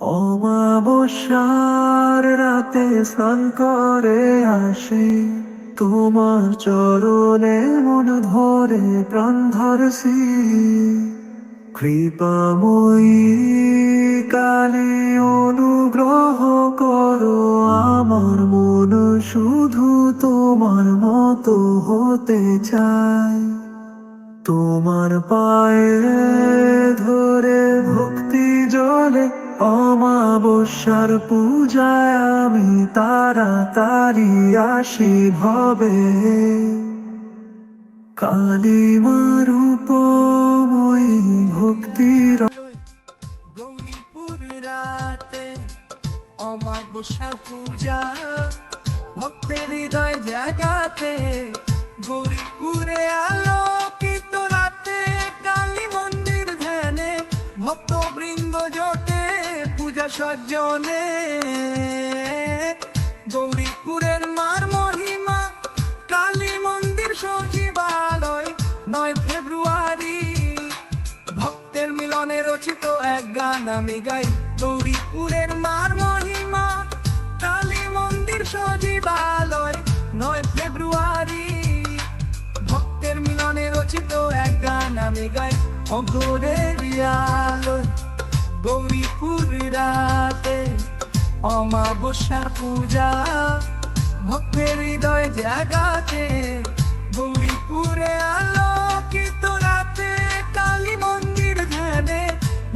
অমাবস্যার রাতে স্নান করে আসে। তোমার চরণে মন ধরে প্রাণ ধরছি। কৃপাময়ী কালে অনুগ্রহ করো, আমার মন শুধু তোমার মতো হতে চায়। তোমার পায়ে ধরে ভক্তি জলে অমাবস্যার পূজায় আমি তাড়াতাড়ি আসি ভবে। কালী মারূপময়ী ভক্তির রাতে পূজা, ভক্তের হৃদয় জাগাতে গৌরীপুরে আলোকিত পূজা সজ্জনে গৌরীপুরের মার মহিমা, কালী মন্দির সচিবালয়, নয় ফেব্রুয়ারি। ভক্তের মিলনে রচিত এক গান আমি গাই গৌরীপুরের মার মহিমা, কালী মন্দির সজীবালয় নয় ফেব্রুয়ারি। ভক্তের মিলনে রচিত এক গান আমি গাই অঘোরের আলোয়। গৌরীপুর রাতে অমাবস্যা পূজা, ভক্তের হৃদয় জাগাতে গৌরীপুরে আলোকিত রাতে কালী মন্দির ধ্যানে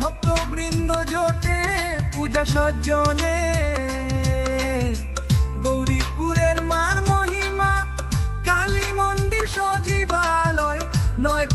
ভক্ত বৃন্দ জোটে পূজা সজ্জনে। গৌরীপুরের মার মহিমা, কালী মন্দির সজীবালয়, নয়